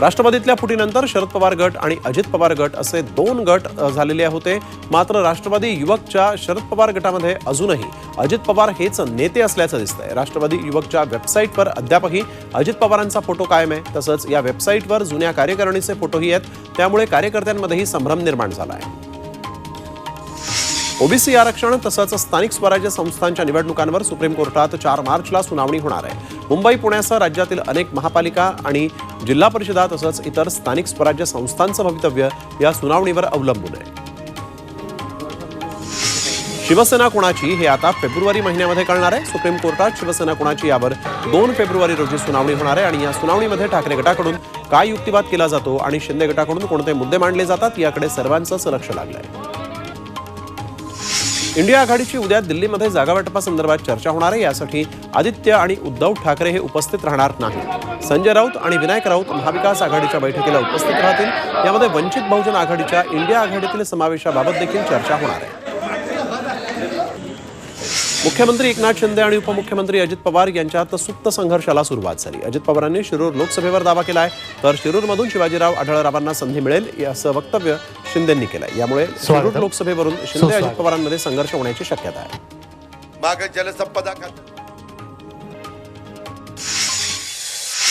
राष्ट्रवादीतल्या फुटीनंतर शरद पवार गट आणि अजित पवार गट असे दोन गट झालेले होते. मात्र राष्ट्रवादी युवकच्या शरद पवार गटामध्ये अजूनही अजित पवार हेच नेते असल्याचं दिसतंय. राष्ट्रवादी युवकच्या वेबसाईटवर अद्यापही अजित पवारांचा फोटो कायम आहे. तसंच या वेबसाईटवर जुन्या कार्यकारिणीचे फोटोही आहेत. त्यामुळे कार्यकर्त्यांमध्येही संभ्रम निर्माण झाला आहे. ओबीसी आरक्षण तसंच स्थानिक स्वराज्य संस्थांच्या निवडणुकांवर सुप्रीम कोर्टात चार मार्चला सुनावणी होणार आहे. मुंबई पुण्यासह राज्यातील अनेक महापालिका आणि जिल्हा परिषदा तसंच इतर स्थानिक स्वराज्य संस्थांचं भवितव्य या सुनावणीवर अवलंबून आहे. शिवसेना कोणाची हे आता फेब्रुवारी महिन्यामध्ये कळणार आहे. सुप्रीम कोर्टात शिवसेना कोणाची यावर दोन फेब्रुवारी रोजी सुनावणी होणार आहे आणि या सुनावणीमध्ये ठाकरे गटाकडून काय युक्तिवाद केला जातो आणि शिंदे गटाकडून कोणते मुद्दे मांडले जातात याकडे सर्वांचंच लक्ष लागलंय. इंडिया आघाडीची उद्या दिल्लीमध्ये जागावाटपासंदर्भात चर्चा होणार आहे. यासाठी आदित्य आणि उद्धव ठाकरे हे उपस्थित राहणार नाही संजय राऊत आणि विनायक राऊत महाविकास आघाडीच्या बैठकीला उपस्थित राहतील. यामध्ये वंचित बहुजन आघाडीच्या इंडिया आघाडीतील समावेशाबाबत देखील चर्चा होणार आहे. मुख्यमंत्री एकनाथ शिंदे आणि उपमुख्यमंत्री अजित पवार यांच्यात सुप्त संघर्षाला सुरुवात झाली. अजित पवारांनी शिरूर लोकसभेवर दावा केला आहे तर शिरूरमधून शिवाजीराव आढळरावांना संधी मिळेल असं वक्तव्य शिंदेंनी केलंय. यामुळे लोकसभेवरून शिंदे अजित पवारांमध्ये संघर्ष होण्याची शक्यता आहे. माग जलसंपदा खातं